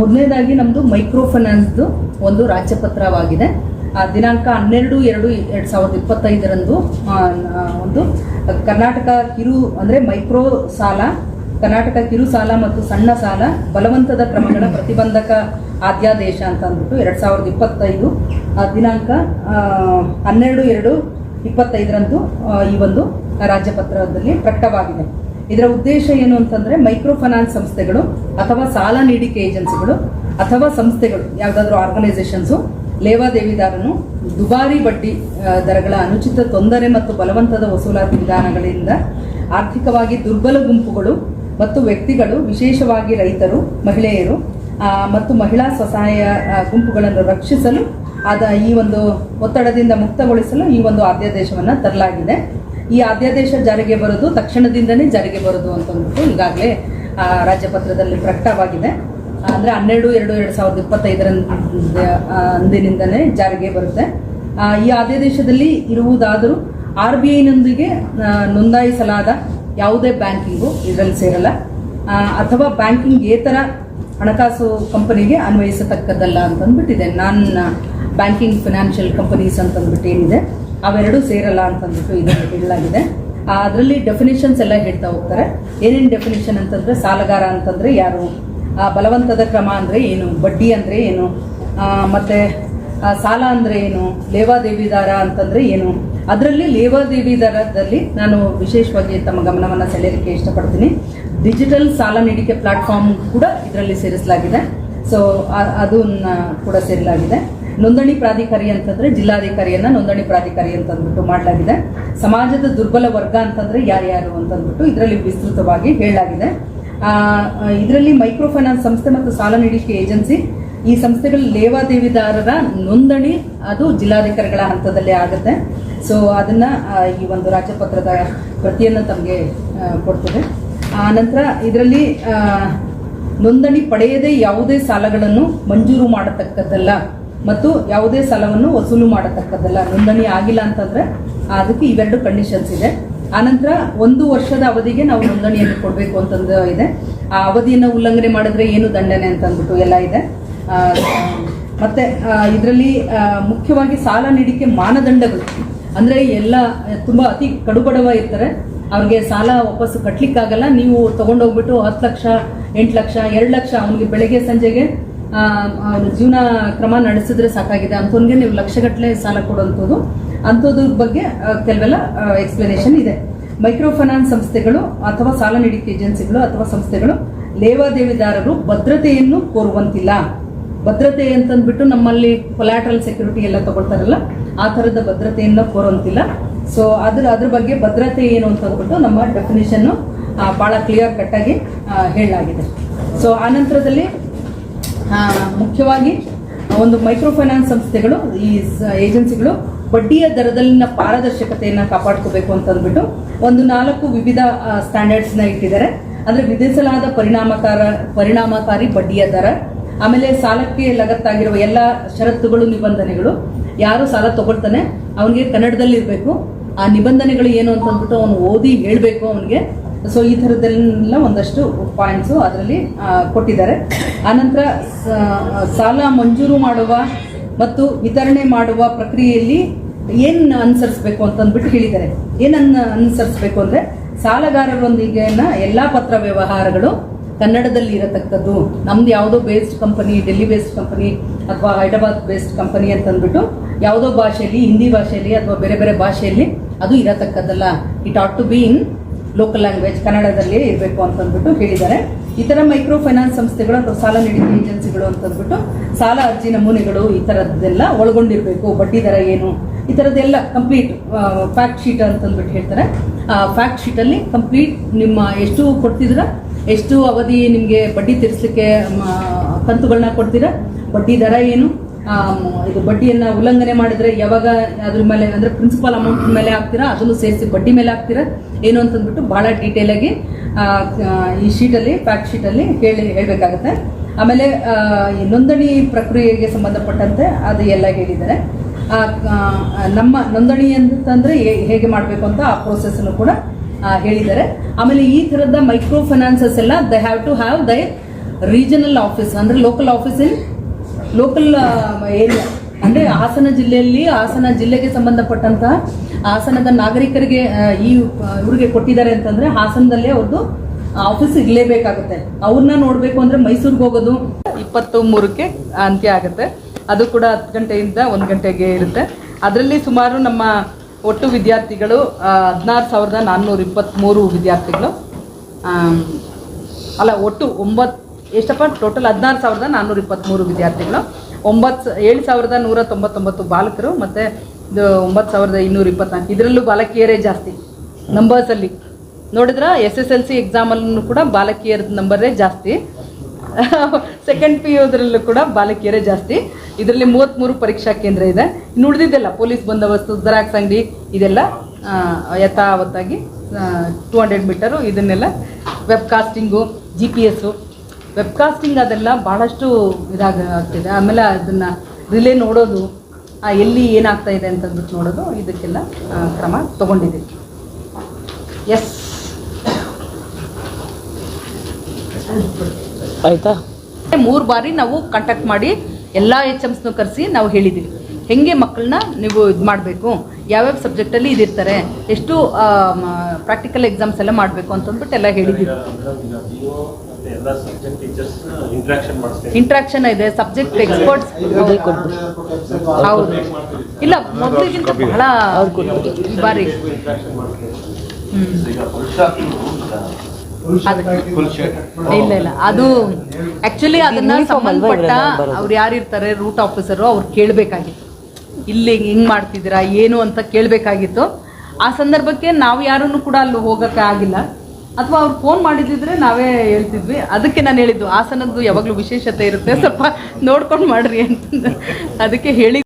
ಮೊದಲನೇದಾಗಿ ನಮ್ಮದು ಮೈಕ್ರೋ ಫೈನಾನ್ಸ್ದು ಒಂದು ರಾಜ್ಯಪತ್ರವಾಗಿದೆ ದಿನಾಂಕ ಹನ್ನೆರಡು, ಎರಡು ಎರಡು ಸಾವಿರದ ಇಪ್ಪತ್ತೈದರಂದು ಒಂದು ಕರ್ನಾಟಕ ಕಿರು, ಅಂದರೆ ಮೈಕ್ರೋ ಸಾಲ, ಕರ್ನಾಟಕ ಕಿರು ಸಾಲ ಮತ್ತು ಸಣ್ಣ ಸಾಲ ಬಲವಂತದ ಕ್ರಮಗಳ ಪ್ರತಿಬಂಧಕ ಆದ್ಯಾದೇಶ ಅಂತ ಅಂದ್ಬಿಟ್ಟು ಎರಡು ಸಾವಿರದ ಇಪ್ಪತ್ತೈದು ದಿನಾಂಕ ಹನ್ನೆರಡು, ಎರಡು, ಇಪ್ಪತ್ತೈದರಂದು ಈ ಒಂದು ರಾಜ್ಯಪತ್ರದಲ್ಲಿ ಪ್ರಕಟವಾಗಿದೆ. ಇದರ ಉದ್ದೇಶ ಏನು ಅಂತಂದ್ರೆ ಮೈಕ್ರೋ ಫೈನಾನ್ಸ್ ಸಂಸ್ಥೆಗಳು ಅಥವಾ ಸಾಲ ನೀಡಿಕೆ ಏಜೆನ್ಸಿಗಳು ಅಥವಾ ಸಂಸ್ಥೆಗಳು, ಯಾವುದಾದ್ರೂ ಆರ್ಗನೈಸೇಷನ್ಸು, ಲೇವಾದೇವಿದಾರನು ದುಬಾರಿ ಬಡ್ಡಿ ದರಗಳ ಅನುಚಿತ ತೊಂದರೆ ಮತ್ತು ಬಲವಂತದ ವಸೂಲಾತಿ ವಿಧಾನಗಳಿಂದ ಆರ್ಥಿಕವಾಗಿ ದುರ್ಬಲ ಗುಂಪುಗಳು ಮತ್ತು ವ್ಯಕ್ತಿಗಳು, ವಿಶೇಷವಾಗಿ ರೈತರು, ಮಹಿಳೆಯರು ಮತ್ತು ಮಹಿಳಾ ಸ್ವಸಹಾಯ ಗುಂಪುಗಳನ್ನು ರಕ್ಷಿಸಲು ಆದ ಈ ಒಂದು ಒತ್ತಡದಿಂದ ಮುಕ್ತಗೊಳಿಸಲು ಈ ಒಂದು ಅಧ್ಯಾದೇಶವನ್ನು ತರಲಾಗಿದೆ. ಈ ಅಧ್ಯಾದೇಶ ಜಾರಿಗೆ ಬರೋದು, ತಕ್ಷಣದಿಂದನೇ ಜಾರಿಗೆ ಬರೋದು ಅಂತ ಅಂದ್ಬಿಟ್ಟು ಈಗಾಗಲೇ ರಾಜ್ಯಪತ್ರದಲ್ಲಿ ಪ್ರಕಟವಾಗಿದೆ. ಅಂದರೆ ಹನ್ನೆರಡು, ಎರಡು ಎರಡು ಸಾವಿರದ ಇಪ್ಪತ್ತೈದರ ಅಂದಿನಿಂದನೇ ಜಾರಿಗೆ ಬರುತ್ತೆ. ಈ ಅಧ್ಯಾದೇಶದಲ್ಲಿ ಇರುವುದಾದರೂ ಆರ್ ಬಿ ಐನೊಂದಿಗೆ ನೋಂದಾಯಿಸಲಾದ ಯಾವುದೇ ಬ್ಯಾಂಕಿಂಗು ಇದರಲ್ಲಿ ಸೇರಲ್ಲ. ಅಥವಾ ಬ್ಯಾಂಕಿಂಗ್ ಏತರ ಹಣಕಾಸು ಕಂಪನಿಗೆ ಅನ್ವಯಿಸತಕ್ಕದ್ದಲ್ಲ ಅಂತ ಅಂದ್ಬಿಟ್ಟಿದೆ ನಾನ್ ಬ್ಯಾಂಕಿಂಗ್ ಫಿನಾನ್ಷಿಯಲ್ ಕಂಪನೀಸ್ ಅಂತಂದ್ಬಿಟ್ಟು ಏನಿದೆ. ಅವೆರಡೂ ಸೇರಲ್ಲ ಅಂತಂದ್ಬಿಟ್ಟು ಇದರಲ್ಲಿ ಹೇಳಲಾಗಿದೆ ಅದರಲ್ಲಿ ಡೆಫಿನೇಷನ್ಸ್ ಎಲ್ಲ ಹೇಳ್ತಾ ಹೋಗ್ತಾರೆ. ಏನೇನು ಡೆಫಿನೇಷನ್ ಅಂತಂದ್ರೆ ಸಾಲಗಾರ ಅಂತಂದ್ರೆ ಯಾರು? ಆ, ಬಲವಂತದ ಕ್ರಮ ಅಂದರೆ ಏನು? ಬಡ್ಡಿ ಅಂದ್ರೆ ಏನು? ಮತ್ತು ಸಾಲ ಅಂದ್ರೆ ಏನು? ಲೇವಾದೇವಿದಾರ ಅಂತಂದ್ರೆ ಏನು? ಅದರಲ್ಲಿ ಲೇವಾದೇವಿದಾರದಲ್ಲಿ ನಾನು ವಿಶೇಷವಾಗಿ ತಮ್ಮ ಗಮನವನ್ನು ಸೆಳೆಯಲಿಕ್ಕೆ ಇಷ್ಟಪಡ್ತೀನಿ. ಡಿಜಿಟಲ್ ಸಾಲ ನೀಡಿಕೆ ಪ್ಲಾಟ್ಫಾರ್ಮ್ ಕೂಡ ಇದರಲ್ಲಿ ಸೇರಿಸಲಾಗಿದೆ. ಸೊ ಅದನ್ನ ಕೂಡ ಸೇರಿಸಲಾಗಿದೆ ನೋಂದಣಿ ಪ್ರಾಧಿಕಾರಿ ಅಂತಂದ್ರೆ ಜಿಲ್ಲಾಧಿಕಾರಿಯನ್ನ ನೋಂದಣಿ ಪ್ರಾಧಿಕಾರಿ ಅಂತ ಅಂದ್ಬಿಟ್ಟು ಮಾಡಲಾಗಿದೆ. ಸಮಾಜದ ದುರ್ಬಲ ವರ್ಗ ಅಂತಂದ್ರೆ ಯಾರ್ಯಾರು ಅಂತ ಅಂದ್ಬಿಟ್ಟು ಇದರಲ್ಲಿ ವಿಸ್ತೃತವಾಗಿ ಹೇಳಲಾಗಿದೆ. ಇದರಲ್ಲಿ ಮೈಕ್ರೋ ಫೈನಾನ್ಸ್ ಸಂಸ್ಥೆ ಮತ್ತು ಸಾಲ ನೀಡಿಕೆ ಏಜೆನ್ಸಿ ಈ ಸಂಸ್ಥೆಗಳ ಲೇವಾದೇವಿದಾರರ ನೋಂದಣಿ ಅದು ಜಿಲ್ಲಾಧಿಕಾರಿಗಳ ಹಂತದಲ್ಲೇ ಆಗುತ್ತೆ. ಸೊ ಅದನ್ನ ಈ ಒಂದು ರಾಜ್ಯಪತ್ರದ ಪ್ರತಿಯನ್ನು ತಮಗೆ ಕೊಡ್ತದೆ ಆ ನಂತರ ಇದರಲ್ಲಿ ಆ, ನೋಂದಣಿ ಪಡೆಯದೇ ಯಾವುದೇ ಸಾಲಗಳನ್ನು ಮಂಜೂರು ಮಾಡತಕ್ಕದ್ದಲ್ಲ. ಮತ್ತು ಯಾವುದೇ ಸಾಲವನ್ನು ವಸೂಲು ಮಾಡತಕ್ಕದ್ದಲ್ಲ. ನೋಂದಣಿ ಆಗಿಲ್ಲ ಅಂತಂದ್ರೆ ಅದಕ್ಕೆ ಇವೆರಡು ಕಂಡೀಷನ್ಸ್ ಇದೆ. ಆನಂತರ ಒಂದು ವರ್ಷದ ಅವಧಿಗೆ ನಾವು ನೋಂದಣಿಯನ್ನು ಕೊಡಬೇಕು ಅಂತಂದು ಇದೆ. ಆ ಅವಧಿಯನ್ನು ಉಲ್ಲಂಘನೆ ಮಾಡಿದ್ರೆ ಏನು ದಂಡನೆ ಅಂತ ಅಂದ್ಬಿಟ್ಟು ಎಲ್ಲ ಇದೆ. ಮತ್ತೆ ಇದರಲ್ಲಿ ಮುಖ್ಯವಾಗಿ ಸಾಲ ನೀಡಿಕೆ ಮಾನದಂಡಗಳು. ಅಂದ್ರೆ ಎಲ್ಲ ತುಂಬಾ ಅತಿ ಕಡುಬಡವ ಇರ್ತಾರೆ. ಅವ್ರಿಗೆ ಸಾಲ ವಾಪಸ್ ಕಟ್ಲಿಕ್ಕಾಗಲ್ಲ. ನೀವು ತಗೊಂಡೋಗ್ಬಿಟ್ಟು ಹತ್ತು ಲಕ್ಷ, ಎಂಟು ಲಕ್ಷ, ಎರಡು ಲಕ್ಷ ಅವನಿಗೆ ಬೆಳಗ್ಗೆ, ಸಂಜೆಗೆ ಆ, ಅವ್ನ ಜೀವನ ಕ್ರಮ ನಡೆಸಿದ್ರೆ ಸಾಕಾಗಿದೆ. ಅಂಥವ್ನಿಗೆ ನೀವು ಲಕ್ಷಗಟ್ಟಲೆ ಸಾಲ ಕೊಡುವಂಥದ್ದು. ಅಂಥದ್ರ ಬಗ್ಗೆ ಕೆಲವೆಲ್ಲ ಎಕ್ಸ್ಪ್ಲನೇಷನ್ ಇದೆ. ಮೈಕ್ರೋ ಫೈನಾನ್ಸ್ ಸಂಸ್ಥೆಗಳು ಅಥವಾ ಸಾಲ ನೀಡಿಕೆ ಏಜೆನ್ಸಿಗಳು ಅಥವಾ ಸಂಸ್ಥೆಗಳು ಲೇವಾದೇವಿದಾರರು ಭದ್ರತೆಯನ್ನು ಕೋರುವಂತಿಲ್ಲ. ಭದ್ರತೆ ಅಂತಂದ್ಬಿಟ್ಟು ನಮ್ಮಲ್ಲಿ ಕೊಲ್ಯಾಟ್ರಲ್ ಸೆಕ್ಯೂರಿಟಿ ಎಲ್ಲ ತಗೊಳ್ತಾರಲ್ಲ ಆ ಥರದ ಭದ್ರತೆಯನ್ನು ಕೋರುವಂತಿಲ್ಲ. ಸೊ ಅದ್ರ ಅದ್ರ ಬಗ್ಗೆ ಭದ್ರತೆ ಏನು ಅಂತ ಅಂದ್ಬಿಟ್ಟು ನಮ್ಮ ಡೆಫಿನೇಷನ್ ಭಾಳ ಕ್ಲಿಯರ್ ಕಟ್ಟಾಗಿ ಹೇಳಲಾಗಿದೆ. ಸೊ ಆ ಆ, ಮುಖ್ಯವಾಗಿ ಒಂದು ಮೈಕ್ರೋ ಫೈನಾನ್ಸ್ ಸಂಸ್ಥೆಗಳು, ಈ ಏಜೆನ್ಸಿಗಳು ಬಡ್ಡಿಯ ದರದಲ್ಲಿನ ಪಾರದರ್ಶಕತೆಯನ್ನು ಕಾಪಾಡ್ಕೋಬೇಕು ಅಂತ ಅಂದ್ಬಿಟ್ಟು ಒಂದು ನಾಲ್ಕು ವಿವಿಧ ಸ್ಟ್ಯಾಂಡರ್ಡ್ಸ್ನ ಇಟ್ಟಿದ್ದಾರೆ. ಅಂದ್ರೆ ವಿಧಿಸಲಾದ ಪರಿಣಾಮಕಾರ, ಪರಿಣಾಮಕಾರಿ ಬಡ್ಡಿಯ ದರ, ಆಮೇಲೆ ಸಾಲಕ್ಕೆ ಲಗತ್ತಾಗಿರುವ ಎಲ್ಲ ಷರತ್ತುಗಳು, ನಿಬಂಧನೆಗಳು. ಯಾರು ಸಾಲ ತಗೊಳ್ತಾನೆ, ಅವನಿಗೆ ಕನ್ನಡದಲ್ಲಿ ಇರಬೇಕು ಆ ನಿಬಂಧನೆಗಳು ಏನು ಅಂತ ಅಂದ್ಬಿಟ್ಟು ಅವನು ಓದಿ ಹೇಳಬೇಕು ಅವನಿಗೆ. ಸೊ ಈ ಥರದ್ದೆಲ್ಲ ಒಂದಷ್ಟು ಪಾಯಿಂಟ್ಸು ಅದರಲ್ಲಿ ಕೊಟ್ಟಿದ್ದಾರೆ. ಆನಂತರ ಸಾಲ ಮಂಜೂರು ಮಾಡುವ ಮತ್ತು ವಿತರಣೆ ಮಾಡುವ ಪ್ರಕ್ರಿಯೆಯಲ್ಲಿ ಏನು ಅನುಸರಿಸಬೇಕು ಅಂತ ಅಂದ್ಬಿಟ್ಟು ಹೇಳಿದ್ದಾರೆ. ಏನನ್ನ ಅನುಸರಿಸಬೇಕು ಅಂದರೆ ಸಾಲಗಾರರೊಂದಿಗೆ ಎಲ್ಲ ಪತ್ರ ವ್ಯವಹಾರಗಳು ಕನ್ನಡದಲ್ಲಿ ಇರತಕ್ಕದ್ದು. ನಮ್ದು ಯಾವುದೋ based company Delhi based company ಅಥವಾ ಹೈದರಾಬಾದ್ ಬೇಸ್ಡ್ ಕಂಪನಿ ಅಂತ ಅಂದ್ಬಿಟ್ಟು ಯಾವುದೋ ಭಾಷೆಯಲ್ಲಿ, ಹಿಂದಿ ಭಾಷೆಯಲ್ಲಿ ಅಥವಾ ಬೇರೆ ಬೇರೆ ಭಾಷೆಯಲ್ಲಿ ಅದು ಇರತಕ್ಕದ್ದಲ್ಲ. It ought to be in local language ಕನ್ನಡದಲ್ಲಿ ಇರಬೇಕು ಅಂತಂದ್ಬಿಟ್ಟು ಹೇಳಿದ್ದಾರೆ. ಇತರ ಮೈಕ್ರೋ ಫೈನಾನ್ಸ್ ಸಂಸ್ಥೆಗಳು ಅಥವಾ ಸಾಲ ನೀಡಿಕೆ ಏಜೆನ್ಸಿಗಳು ಅಂತಂದ್ಬಿಟ್ಟು ಸಾಲ ಅರ್ಜಿ ನಮೂನೆಗಳು ಈ ಥರದ್ದೆಲ್ಲ ಒಳಗೊಂಡಿರಬೇಕು. ಬಡ್ಡಿ ದರ ಏನು? ಈ ಥರದ್ದೆಲ್ಲ ಕಂಪ್ಲೀಟ್ ಫ್ಯಾಕ್ಟ್ ಶೀಟ್ ಅಂತಂದ್ಬಿಟ್ಟು ಹೇಳ್ತಾರೆ. ಆ ಫ್ಯಾಕ್ಟ್ ಶೀಟಲ್ಲಿ ಕಂಪ್ಲೀಟ್ ನಿಮ್ಮ ಎಷ್ಟು ಕೊಡ್ತಿದ್ರ ಎಷ್ಟು ಅವಧಿ ನಿಮಗೆ ಬಡ್ಡಿ ತೀರಿಸಲಿಕ್ಕೆ ಕಂತುಗಳನ್ನ ಕೊಡ್ತೀರಾ? ಬಡ್ಡಿ ದರ ಏನು? ಇದು ಬಡ್ಡಿಯನ್ನ ಉಲ್ಲಂಘನೆ ಮಾಡಿದ್ರೆ ಯಾವಾಗ ಅದ್ರ ಮೇಲೆ, ಅಂದ್ರೆ ಪ್ರಿನ್ಸಿಪಲ್ ಅಮೌಂಟ್ ಮೇಲೆ ಹಾಕ್ತೀರಾ, ಅದನ್ನು ಸೇರಿಸಿ ಬಡ್ಡಿ ಮೇಲೆ ಹಾಕ್ತೀರಾ? ಏನು ಅಂತಂದ್ಬಿಟ್ಟು ಬಹಳ ಡೀಟೇಲ್ ಆಗಿ ಈ ಶೀಟಲ್ಲಿ ಫ್ಯಾಕ್ಟ್ ಶೀಟಲ್ಲಿ ಹೇಳಿ, ಹೇಳಬೇಕಾಗುತ್ತೆ. ಆಮೇಲೆ ಈ ನೋಂದಣಿ ಪ್ರಕ್ರಿಯೆಗೆ ಸಂಬಂಧಪಟ್ಟಂತೆ ಅದು ಎಲ್ಲ ಹೇಳಿದ್ದಾರೆ. ನಮ್ಮ ನೋಂದಣಿ ಅಂತಂದ್ರೆ ಹೇಗೆ ಮಾಡಬೇಕು ಅಂತ ಆ ಪ್ರೋಸೆಸ್ನು ಕೂಡ ಹೇಳಿದ್ದಾರೆ. ಆಮೇಲೆ ಈ ಥರದ ಮೈಕ್ರೋ ಫೈನಾನ್ಸಸ್ ಎಲ್ಲ they have to have the regional office ಅಂದ್ರೆ local office in local area ಅಂದ್ರೆ ಹಾಸನ ಜಿಲ್ಲೆಯಲ್ಲಿ ಹಾಸನ ಜಿಲ್ಲೆಗೆ ಸಂಬಂಧಪಟ್ಟಂತಹ ಹಾಸನದ ನಾಗರಿಕರಿಗೆ ಈ ಇವ್ರಿಗೆ ಕೊಟ್ಟಿದ್ದಾರೆ ಅಂತಂದ್ರೆ ಹಾಸನದಲ್ಲೇ ಅವ್ರದ್ದು ಆಫೀಸ್ ಇರಲೇಬೇಕಾಗುತ್ತೆ ಅವ್ರನ್ನ ನೋಡಬೇಕು ಅಂದ್ರೆ ಮೈಸೂರಿಗೆ ಹೋಗೋದು ಇಪ್ಪತ್ತು ಮೂರಕ್ಕೆ ಅಂತ್ಯ ಆಗುತ್ತೆ. ಅದು ಕೂಡ ಹತ್ತು ಗಂಟೆಯಿಂದ ಒಂದು ಗಂಟೆಗೆ ಇರುತ್ತೆ. ಅದರಲ್ಲಿ ಸುಮಾರು ನಮ್ಮ ಒಟ್ಟು ವಿದ್ಯಾರ್ಥಿಗಳು ಹದಿನಾರು ಸಾವಿರದ ನಾನ್ನೂರ ಇಪ್ಪತ್ತ್ಮೂರು ವಿದ್ಯಾರ್ಥಿಗಳು ಅಲ್ಲ, ಒಟ್ಟು ಒಂಬತ್ತು ಎಷ್ಟಪ್ಪ ಟೋಟಲ್ ಹದಿನಾರು ಸಾವಿರದ ನಾನ್ನೂರ ಇಪ್ಪತ್ತ್ಮೂರು ವಿದ್ಯಾರ್ಥಿಗಳು. ಒಂಬತ್ತು, ಏಳು ಸಾವಿರದ ನೂರ ತೊಂಬತ್ತೊಂಬತ್ತು ಬಾಲಕರು ಮತ್ತು ಇದು ಒಂಬತ್ತು ಸಾವಿರದ ಇನ್ನೂರ ಇಪ್ಪತ್ನಾಲ್ಕು. ಇದರಲ್ಲೂ ಬಾಲಕಿಯರೇ ಜಾಸ್ತಿ ನಂಬರ್ಸಲ್ಲಿ ನೋಡಿದ್ರೆ ಎಸ್ ಎಸ್ ಎಲ್ ಸಿ ಎಕ್ಸಾಮಲ್ಲೂ ಕೂಡ ಬಾಲಕಿಯರ ನಂಬರೇ ಜಾಸ್ತಿ. ಸೆಕೆಂಡ್ ಪಿ ಯುದ್ರಲ್ಲೂ ಕೂಡ ಬಾಲಕಿಯರೇ ಜಾಸ್ತಿ. ಇದರಲ್ಲಿ ಮೂವತ್ತ್ಮೂರು ಪರೀಕ್ಷಾ ಕೇಂದ್ರ ಇದೆ. ಇನ್ನು ಉಳಿದಿದ್ದೆಲ್ಲ, ಪೊಲೀಸ್ ಬಂದೋಬಸ್ತು ಜರಾಕ್ಸ್ ಅಂಗಡಿ ಇದೆಲ್ಲ ಯಥಾವತ್ತಾಗಿ ಟೂ ಹಂಡ್ರೆಡ್ ಮೀಟರು ಇದನ್ನೆಲ್ಲ web casting G P S web casting ಅದೆಲ್ಲ ಭಾಳಷ್ಟು ಇದಾಗ ಆಗ್ತಿದೆ ಆಮೇಲೆ ಅದನ್ನು ರಿಲೇ ನೋಡೋದು ಎಲ್ಲಿ ಏನಾಗ್ತಾ ಇದೆ ಅಂತಂದ್ಬಿಟ್ಟು ನೋಡೋದು ಇದಕ್ಕೆಲ್ಲ ಕ್ರಮ ತಗೊಂಡಿದ್ದೀವಿ. ಎಸ್ ಆಯ್ತಾ? ಮೂರು ಬಾರಿ ನಾವು ಕಾಂಟ್ಯಾಕ್ಟ್ ಮಾಡಿ ಎಲ್ಲ ಎಚ್ ಎಮ್ಸ್ನು ಕರೆಸಿ ನಾವು ಹೇಳಿದ್ದೀವಿ. ಹೆಂಗೆ ಮಕ್ಕಳನ್ನ ನೀವು ಇದು ಮಾಡಬೇಕು? ಯಾವ್ಯಾವ ಸಬ್ಜೆಕ್ಟಲ್ಲಿ ಇದಿರ್ತಾರೆ? ಎಷ್ಟು ಪ್ರಾಕ್ಟಿಕಲ್ ಎಕ್ಸಾಮ್ಸ್ ಎಲ್ಲ ಮಾಡಬೇಕು ಅಂತಂದ್ಬಿಟ್ಟು ಎಲ್ಲ ಹೇಳಿದ್ದೀವಿ. ಇಂಟ್ರಾಕ್ಷನ್ ಇದೆ ಸಬ್ಜೆಕ್ಟ್ ಎಕ್ಸ್ಪರ್ಟ್ಸ್ ಹೌದು. ಇಲ್ಲ ಮೊದಲಿಗಿಂತ ಬಹಳ ಈ ಬಾರಿ. ಇಲ್ಲ ಇಲ್ಲ ಅದು ಆಕ್ಚುಲಿ ಅದನ್ನ ಸಂಬಂಧಪಟ್ಟ? ಅವ್ರು ಯಾರಿರ್ತಾರೆ ರೂಟ್ ಆಫೀಸರು ಅವ್ರು ಕೇಳಬೇಕಾಗಿತ್ತು. ಇಲ್ಲಿ ಹಿಂಗ್ ಮಾಡ್ತಿದ್ದೀರಾ ಏನು ಅಂತ ಕೇಳಬೇಕಾಗಿತ್ತು. ಆ ಸಂದರ್ಭಕ್ಕೆ ನಾವು ಯಾರನ್ನು ಕೂಡ ಅಲ್ಲಿ ಹೋಗಕ್ಕೆ ಆಗಿಲ್ಲ. ಅಥವಾ ಅವ್ರು ಫೋನ್ ಮಾಡಿದಿದ್ರೆ ನಾವೇ ಹೇಳ್ತಿದ್ವಿ. ಅದಕ್ಕೆ ನಾನು ಹೇಳಿದ್ದು, ಹಾಸನದ್ದು ಯಾವಾಗಲೂ ವಿಶೇಷತೆ ಇರುತ್ತೆ. ಸ್ವಲ್ಪ ನೋಡ್ಕೊಂಡು ಮಾಡ್ರಿ ಅಂತ. ಅದಕ್ಕೆ ಹೇಳಿ